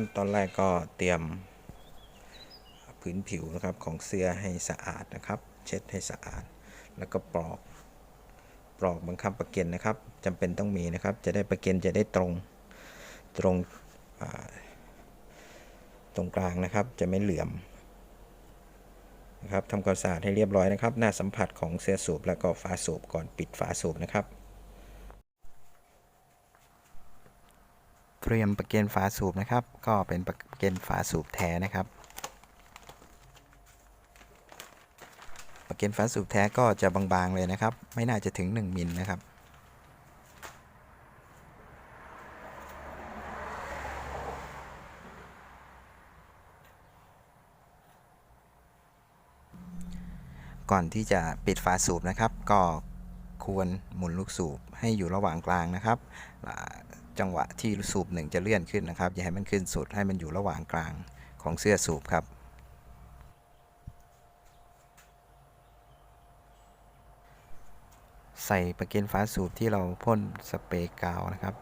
ขั้นตอนแรกก็เตรียมพื้นผิวนะครับของเสื้อให้สะอาดนะครับ เช็ดให้สะอาด แล้วก็ปลอกปลอกบังคับประเก็นนะครับจำเป็นต้องมีนะครับ จะได้ประเก็นจะได้ตรงตรงตรงกลางนะครับ จะไม่เหลื่อมนะครับทำความสะอาดให้เรียบร้อยนะครับ หน้าสัมผัสของเสื้อสูบแล้วก็ฝาสูบก่อนปิดฝาสูบนะครับ เตรียมประเกนฝาสูบนะครับ ก็เป็นประเกนฝาสูบแท้นะครับ ประเกนฝาสูบแท้ก็จะบางๆเลยนะครับ ไม่น่าจะถึง 1มิลนะครับก่อนที่จะปิดฝาสูบนะครับ ก็ควรหมุนลูกสูบให้อยู่ระหว่างกลางนะครับ จังหวะที่สูบหนึ่งจะเลื่อนขึ้นนะครับอย่าให้มันขึ้นสุดให้มันอยู่ระหว่างกลางของเสื้อสูบครับ ใส่ประเก็นฝาสูบที่เราพ่นสเปรย์กาวนะครับ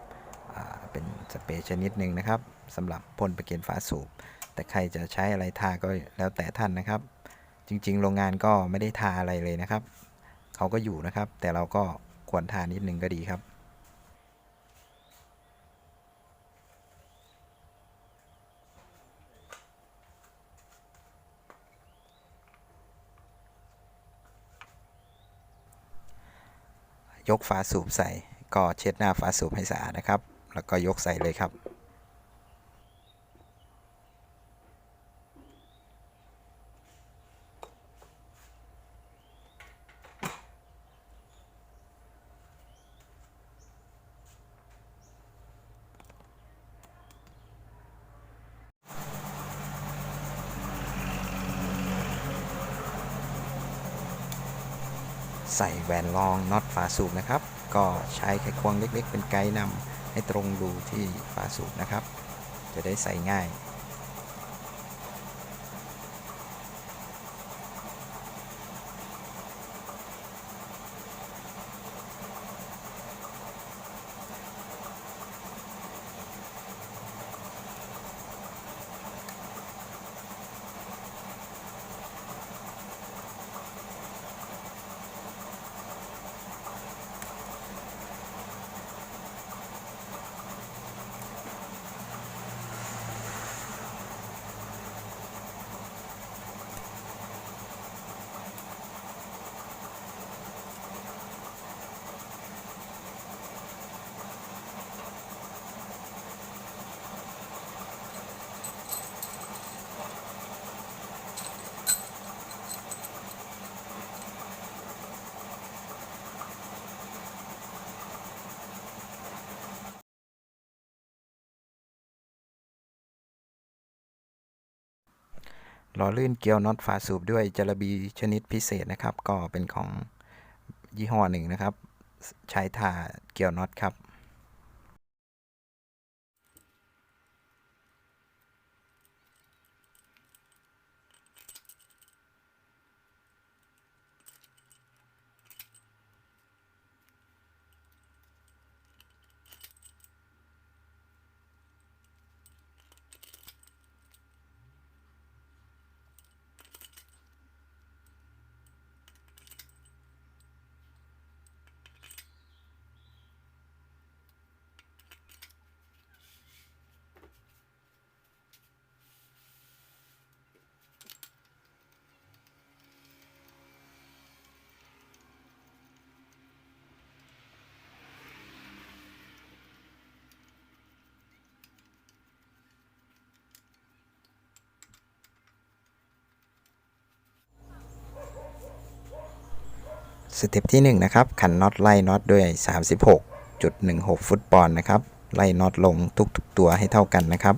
เป็นสเปรย์ชนิดหนึ่งนะครับสำหรับพ่นประเก็นฝาสูบ แต่ใครจะใช้อะไรทาก็แล้วแต่ท่านนะครับ จริงๆ โรงงานก็ไม่ได้ทาอะไรเลยนะครับ เขาก็อยู่นะครับ แต่เราก็ควรทานิดนึงก็ดีครับ ยกฝาสูบใส่ ก็เช็ดหน้าฝาสูบให้สะอาดนะครับ แล้วก็ยกใส่เลยครับ ใส่แหวนรองน็อตฝาสูบนะครับ ก็ใช้ไขควงเล็กๆ เป็นไกด์นำให้ตรงดูที่ฝาสูบนะครับ จะได้ใส่ง่าย ล่อลื่นเกียวน็อตฝาสูบด้วยจระบีชนิดพิเศษนะครับ ก็เป็นของยี่ห้อหนึ่งนะครับ ใช้ทาเกียวน็อตครับ สเต็ปที่1นะครับขันน็อตไล่น็อตด้วย 36.16 ฟุตปอนด์นะครับไล่น็อตลงทุกๆตัวให้เท่ากันนะครับ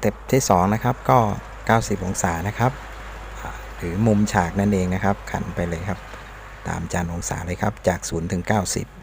เต็ปที่ 2 นะครับ ก็ 90 องศานะครับหรือมุมฉากนั่นเองนะครับ ขันไปเลยครับ ตามจานองศาเลยครับจาก 0 ถึง 90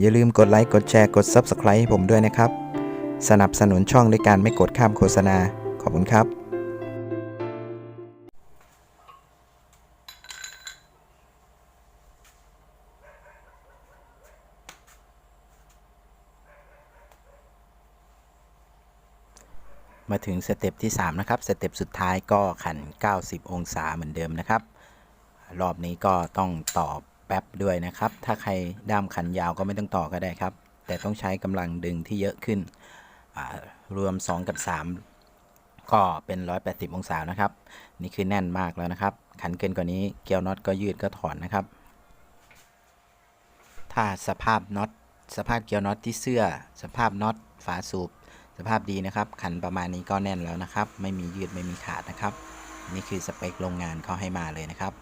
อย่าลืมกดไลค์ กดแชร์ กด Subscribe ให้ผมด้วยนะครับ สนับสนุนช่องด้วยการไม่กดข้ามโฆษณา ขอบคุณครับ มาถึงสเต็ปที่ 3 นะครับ สเต็ปสุดท้ายก็ขัน 90 องศาเหมือนเดิมนะครับ รอบนี้ก็ต้องต่อ แป๊บด้วยนะครับ ถ้าใครด้ามขันยาวก็ไม่ต้องต่อก็ได้ครับ แต่ต้องใช้กำลังดึงที่เยอะขึ้น รวม 2 กับ 3 ก็เป็น 180 องศานะครับ นี่คือแน่นมากแล้วนะครับ ขันเกินกว่านี้เกลียวน็อตก็ยืดก็ถอนนะครับ ถ้าสภาพน็อตสภาพเกลียวน็อตที่เสื้อ สภาพน็อตฝาสูบสภาพดีนะครับ ขันประมาณนี้ก็แน่นแล้วนะครับ ไม่มียืดไม่มีขาดนะครับ นี่คือสเปคโรงงานเขาให้มาเลยนะครับ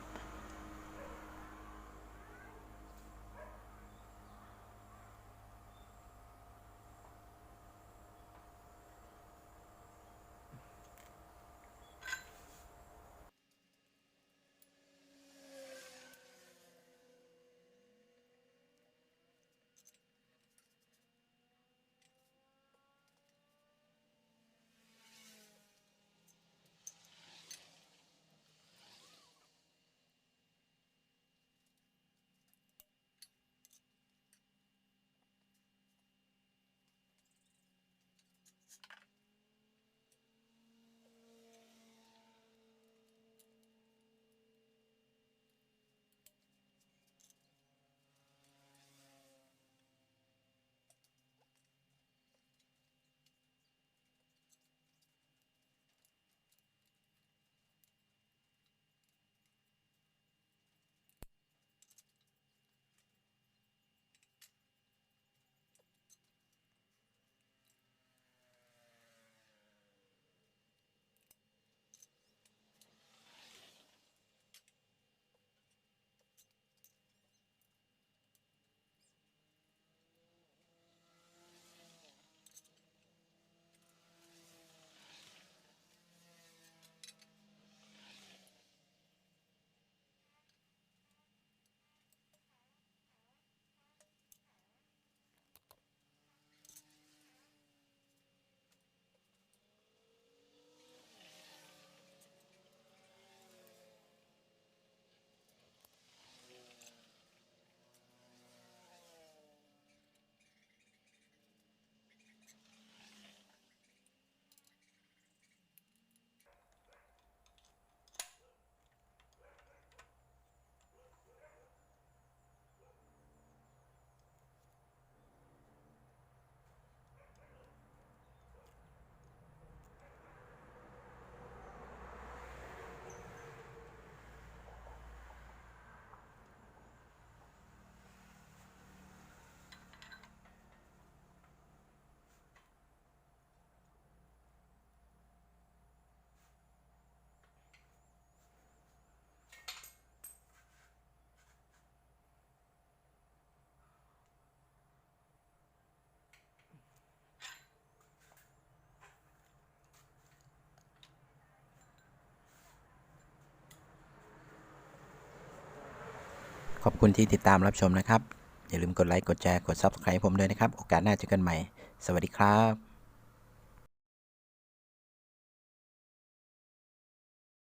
ขอบคุณที่ติดตามรับชมนะครับ อย่าลืมกดไลค์ กดแชร์ กด Subscribe ผมด้วยนะครับ โอกาสหน้าเจอกันใหม่ สวัสดีครับ